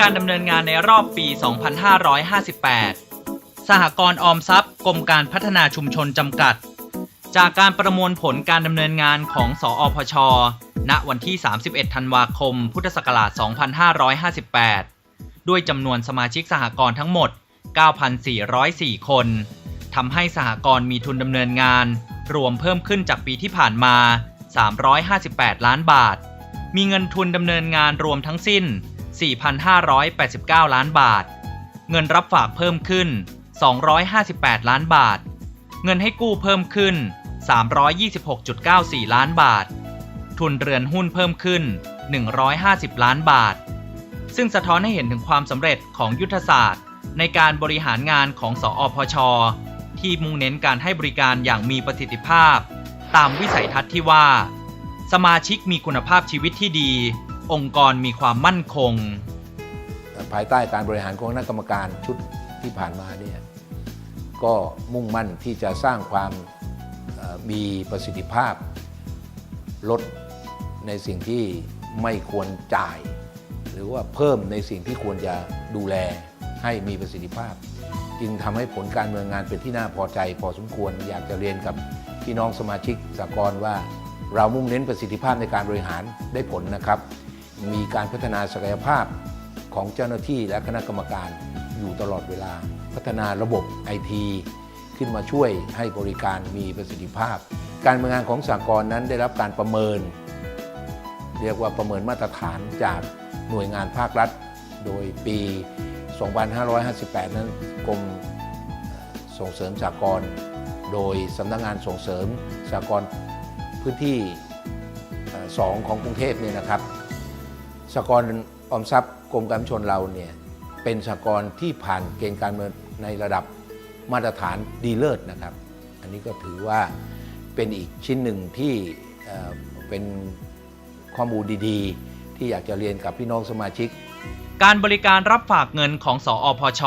การดำเนินงานในรอบปี 2558 สหกรณ์ออมทรัพย์กรมการพัฒนาชุมชนจำกัด จากการประมวลผลการดำเนินงานของสออพช ณ วันที่ 31 ธันวาคม พุทธศักราช 2558 ด้วยจำนวนสมาชิกสหกรณ์ทั้งหมด 9,404 คน ทำให้สหกรณ์มีทุนดำเนินงาน รวมเพิ่มขึ้นจากปีที่ผ่านมา 358 ล้านบาท มีเงินทุนดำเนินงานรวมทั้งสิ้น 4,589 ล้านบาท เงินรับฝากเพิ่มขึ้น 258 ล้านบาท เงินให้กู้เพิ่มขึ้น 326.94 ล้านบาท ทุนเรือนหุ้นเพิ่มขึ้น 150 ล้านบาท ซึ่งสะท้อนให้เห็นถึงความสำเร็จของยุทธศาสตร์ ในการบริหารงานของสอพช ที่มุ่งเน้นการให้บริการอย่างมีประสิทธิภาพ ตามวิสัยทัศน์ที่ว่า สมาชิกมีคุณภาพชีวิตที่ดี องค์กรมีความมั่นคง ภายใต้การบริหารของคณะกรรมการชุดที่ผ่านมาเนี่ยก็มุ่งมั่นที่จะสร้างความมีประสิทธิภาพ ลดในสิ่งที่ไม่ควรจ่าย หรือว่าเพิ่มในสิ่งที่ควรจะดูแลให้มีประสิทธิภาพ จึงทำให้ผลการเมืองงานเป็นที่น่าพอใจ พอสมควรอยากจะเรียนกับพี่น้องสมาชิกสากลว่า เรามุ่งเน้นประสิทธิภาพในการบริหารได้ผลนะครับ มีการพัฒนาศักยภาพของเจ้าหน้าที่และคณะกรรมการอยู่ตลอดเวลา พัฒนาระบบไอทีขึ้นมาช่วยให้บริการมีประสิทธิภาพ การดำเนินงานของสากลนั้นได้รับการประเมิน เรียกว่าประเมินมาตรฐานจากหน่วยงานภาครัฐ โดยปี 2558 นั้นกรมส่งเสริมสากลโดยสำนักงานส่งเสริมสากลพื้นที่เอ่อสองของกรุงเทพเนี่ยนะครับ สกรออมทรัพย์กรมการชนเราเนี่ยเป็นสกรที่ผ่านเกณฑ์การเงินในระดับมาตรฐานดีเลิศนะครับ อันนี้ก็ถือว่าเป็นอีกชิ้นหนึ่งที่เอ่อเป็นข้อมูลดีๆ ที่อยากจะเรียนกับพี่น้องสมาชิก การบริการรับฝากเงินของสออพช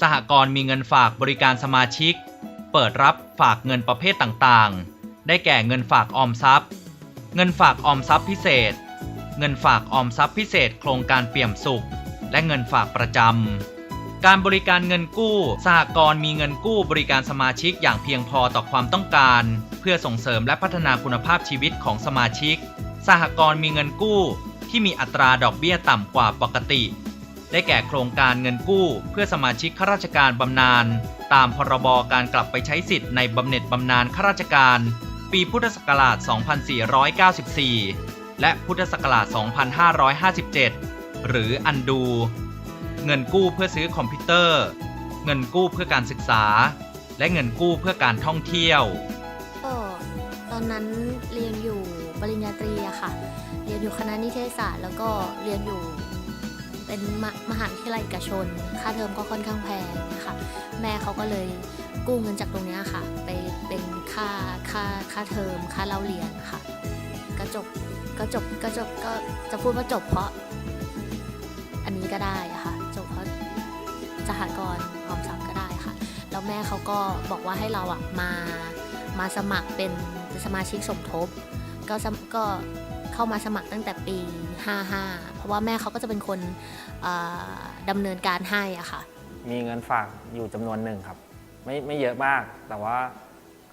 สหกรณ์มีเงินฝากบริการสมาชิก เปิดรับฝากเงินประเภทต่างๆ ได้แก่เงินฝากออมทรัพย์ เงินฝากออมทรัพย์พิเศษ เงินฝากออมทรัพย์พิเศษโครงการเปี่ยมสุข และเงินฝากประจำ การบริการเงินกู้สหกรณ์มีเงินกู้บริการสมาชิกอย่างเพียงพอต่อความต้องการ เพื่อส่งเสริมและพัฒนาคุณภาพชีวิตของสมาชิก สหกรณ์มีเงินกู้ที่มีอัตราดอกเบี้ยต่ำกว่าปกติ ได้แก่โครงการเงินกู้เพื่อสมาชิกข้าราชการบำนาญตามพรบการกลับไปใช้สิทธิ์ในบำเหน็จบำนาญข้าราชการ ปีพุทธศักราช 2494 และพุทธศักราช 2557 หรืออันดู เงินกู้เพื่อซื้อคอมพิวเตอร์ เงินกู้เพื่อการศึกษา และเงินกู้เพื่อการท่องเที่ยวก็ตอนนั้นเรียนอยู่ปริญญาตรีอะค่ะ เรียนอยู่คณะนิเทศศาสตร์ แล้วก็เรียนอยู่เป็นมมหาวิทยาลัยเอกชน ค่าเทอมก็ค่อนข้างแพงนะคะแม่เขาก็เลยกู้เงินจากตรงนี้ค่ะ ไปเป็นค่าค่าค่าเทอมค่าเล่าเรียนค่ะ ก็จบก็จบก็จบก็จะพูดว่าจบเพราะ อันนี้ก็ได้อะค่ะจบเพราะสหกรณ์ออมทรัพย์ก็ได้ค่ะแล้วแม่เขาก็บอกว่าให้เราอะมามาสมัครเป็นสมาชิกสมทบ ก็สมก็เข้ามาสมัครตั้งแต่ปี 55 เพราะว่าแม่เขาก็จะเป็นคนดำเนินการให้อะค่ะ มีเงินฝากอยู่จำนวนหนึ่งครับ ไม่ไม่เยอะมาก แต่ว่า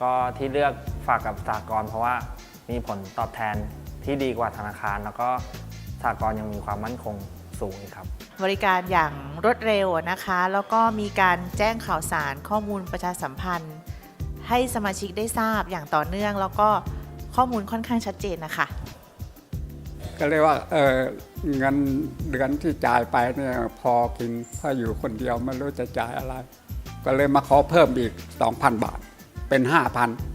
ก็ที่เลือกฝากกับสากลเพราะว่า มีผลตอบแทนที่ดีกว่าธนาคาร แล้วก็สากลยังมีความมั่นคงสูงอีกครับ บริการอย่างรวดเร็วนะคะ แล้วก็มีการแจ้งข่าวสารข้อมูลประชาสัมพันธ์ ให้สมาชิกได้ทราบอย่างต่อเนื่อง แล้วก็ข้อมูลค่อนข้างชัดเจนนะคะ ก็เรียกว่าเออเงินเดือนที่จ่ายไปเนี่ยพอกินถ้าอยู่คนเดียวไม่รู้จะจ่ายอะไร ก็เลยมาขอเพิ่มอีก 2,000 บาทเป็น 5,000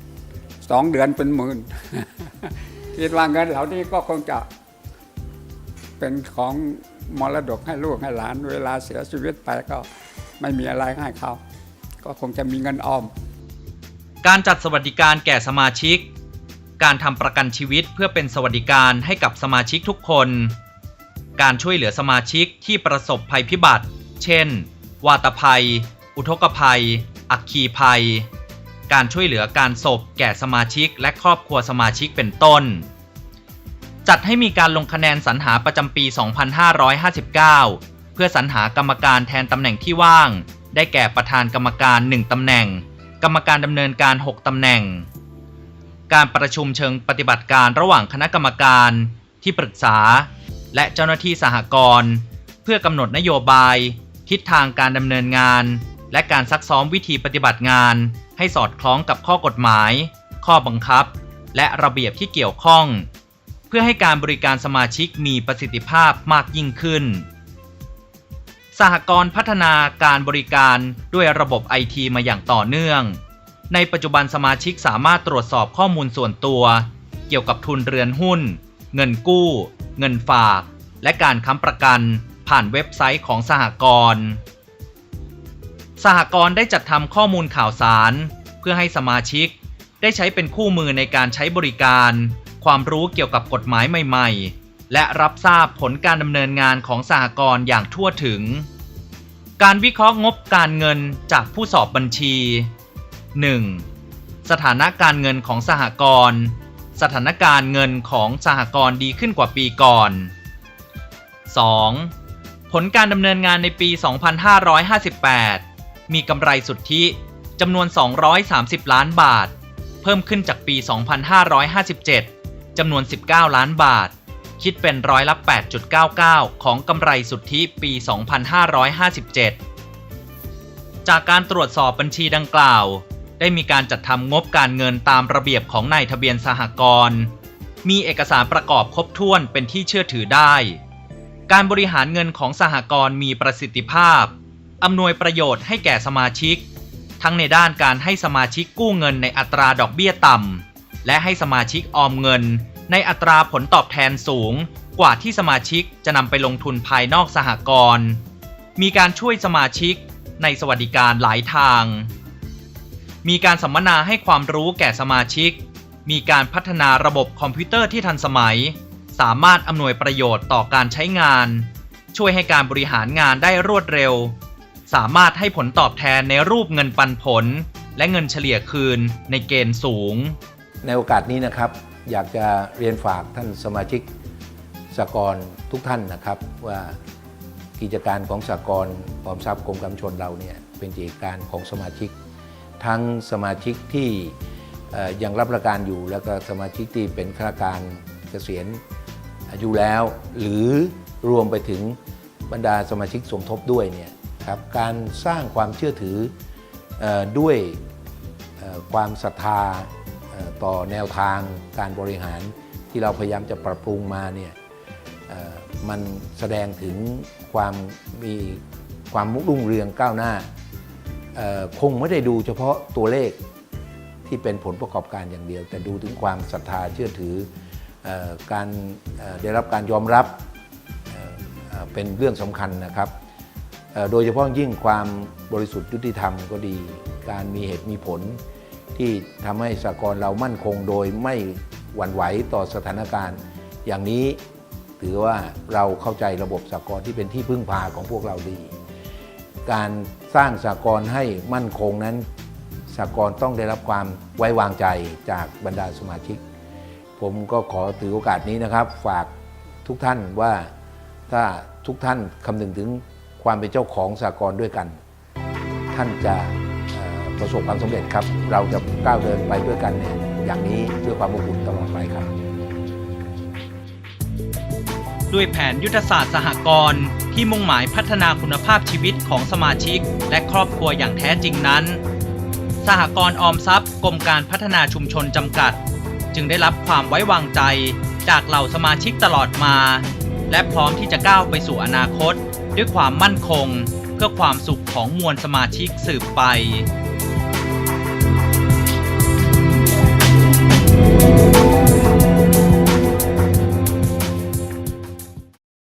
สองเดือนเป็นหมื่นคิดว่าเงินเหล่านี้ก็คงจะเป็นของมรดกให้ลูกให้หลาน เวลาเสียชีวิตไปก็ไม่มีอะไรให้เขา ก็คงจะมีเงินออม การจัดสวัสดิการแก่สมาชิก การทำประกันชีวิตเพื่อเป็นสวัสดิการให้กับสมาชิกทุกคน การช่วยเหลือสมาชิกที่ประสบภัยพิบัติ เช่น วาตภัย อุทกภัย อัคคีภัย การช่วยเหลือการศพแก่สมาชิกและครอบครัวสมาชิกเป็นต้น จัดให้มีการลงคะแนนสรรหาประจำปี 2559 เพื่อสรรหากรรมการแทนตำแหน่งที่ว่าง ได้แก่ประธานกรรมการ 1ตำแหน่ง กรรมการดำเนินการ 6ตำแหน่ง การประชุมเชิงปฏิบัติการระหว่างคณะกรรมการ ที่ปรึกษา และเจ้าหน้าที่สหกรณ์เพื่อกำหนดนโยบาย ทิศทางการดำเนินงาน และการซักซ้อมวิธีปฏิบัติงาน ให้สอดคล้องกับข้อกฎหมาย ข้อบังคับ และระเบียบที่เกี่ยวข้อง เพื่อให้การบริการสมาชิกมีประสิทธิภาพมากยิ่งขึ้น สหกรณ์พัฒนาการบริการด้วยระบบไอทีมาอย่างต่อเนื่อง ในปัจจุบันสมาชิกสามารถตรวจสอบข้อมูลส่วนตัว เกี่ยวกับทุนเรือนหุ้น เงินกู้ เงินฝาก และการค้ำประกัน ผ่านเว็บไซต์ของสหกรณ์ สหกรณ์ได้จัดทำข้อมูลข่าวสาร เพื่อให้สมาชิก ได้ใช้เป็นคู่มือในการใช้บริการ ความรู้เกี่ยวกับกฎหมายใหม่ ๆ และรับทราบผลการดำเนินงานของสหกรณ์อย่างทั่วถึง การวิเคราะห์งบการเงินจากผู้สอบบัญชี 1. สถานะการเงินของสหกรณ์สถานการณ์เงินของสหกรณ์ดีขึ้นกว่าปีก่อน 2. ผลการดำเนินงานในปี 2558 มีกำไรสุทธิจำนวน 230 ล้านบาท เพิ่มขึ้นจากปี 2557 จำนวน 19 ล้านบาท คิดเป็นร้อยละ 8.99 ของกำไรสุทธิปี 2557 จากการตรวจสอบบัญชีดังกล่าว ได้มีการจัดทำงบการเงินตามระเบียบของนายทะเบียนสหกรณ์ มีเอกสารประกอบครบถ้วนเป็นที่เชื่อถือได้ การบริหารเงินของสหกรณ์มีประสิทธิภาพ อำนวยประโยชน์ให้แก่สมาชิก ทั้งในด้านการให้สมาชิกกู้เงินในอัตราดอกเบี้ยต่ำ และให้สมาชิกออมเงิน ในอัตราผลตอบแทนสูง กว่าที่สมาชิกจะนำไปลงทุนภายนอกสหกรณ์มีการช่วยสมาชิกในสวัสดิการหลายทาง มีการสัมมนาให้ความรู้แก่สมาชิก มีการพัฒนาระบบคอมพิวเตอร์ที่ทันสมัย สามารถอำนวยประโยชน์ต่อการใช้งาน ช่วยให้การบริหารงานได้รวดเร็ว สามารถให้ผลตอบแทนในรูปเงินปันผล และเงินเฉลี่ยคืนในเกณฑ์สูง ในโอกาสนี้นะครับ อยากจะเรียนฝากท่านสมาชิกสหกรณ์ทุกท่านนะครับว่ากิจการของสหกรณ์ออมทรัพย์กรมการชนเราเนี่ยเป็นกิจการของสมาชิก ทั้งสมาชิกที่ยังรับราชการอยู่แล้วก็สมาชิกที่เป็นข้าราชการเกษียณอายุแล้ว หรือรวมไปถึงบรรดาสมาชิกสมทบด้วยเนี่ย ครับการสร้างความเชื่อถืออด้วยความศรัทธาต่อแนวทางการบริหารที่เราพยายามจะปรับปรุงมาเนี่ยมันแสดงถึงความมีความมุรุ่งเรืองก้าวหน้าคงไม่ได้ดูเฉพาะตัวเลขที่เป็นผลประกอบการอย่างเดียว แต่ดูถึงความศรัทธาเชื่อถืออการได้รับการยอมรับเป็นเรื่องสำคัญนะครับ โดยเฉพาะยิ่งความบริสุทธิ์ยุติธรรมก็ดี การมีเหตุมีผล ที่ทำให้สากลเรามั่นคงโดยไม่หวั่นไหวต่อสถานการณ์ อย่างนี้ถือว่าเราเข้าใจระบบสากลที่เป็นที่พึ่งพาของพวกเราดี การสร้างสากลให้มั่นคงนั้นสากลต้องได้รับความไว้วางใจจากบรรดาสมาชิก ผมก็ขอถือโอกาสนี้นะครับ ฝากทุกท่านว่าถ้าทุกท่านคำนึงถึง ความเป็นเจ้าของสากลด้วยกัน ท่านจะประสบความสำเร็จครับ เราจะก้าวเดินไปด้วยกันเนี่ยอย่างนี้ด้วยความอบอุ่นตลอดไปครับ ด้วยแผนยุทธศาสตร์สหกรณ์ที่มุ่งหมายพัฒนาคุณภาพชีวิตของสมาชิก และครอบครัวอย่างแท้จริงนั้น สหกรณ์ออมทรัพย์กรมการพัฒนาชุมชนจำกัด จึงได้รับความไว้วางใจจากเหล่าสมาชิกตลอดมา และพร้อมที่จะก้าวไปสู่อนาคต ด้วยความมั่นคง เพื่อความสุขของมวลสมาชิกสืบไป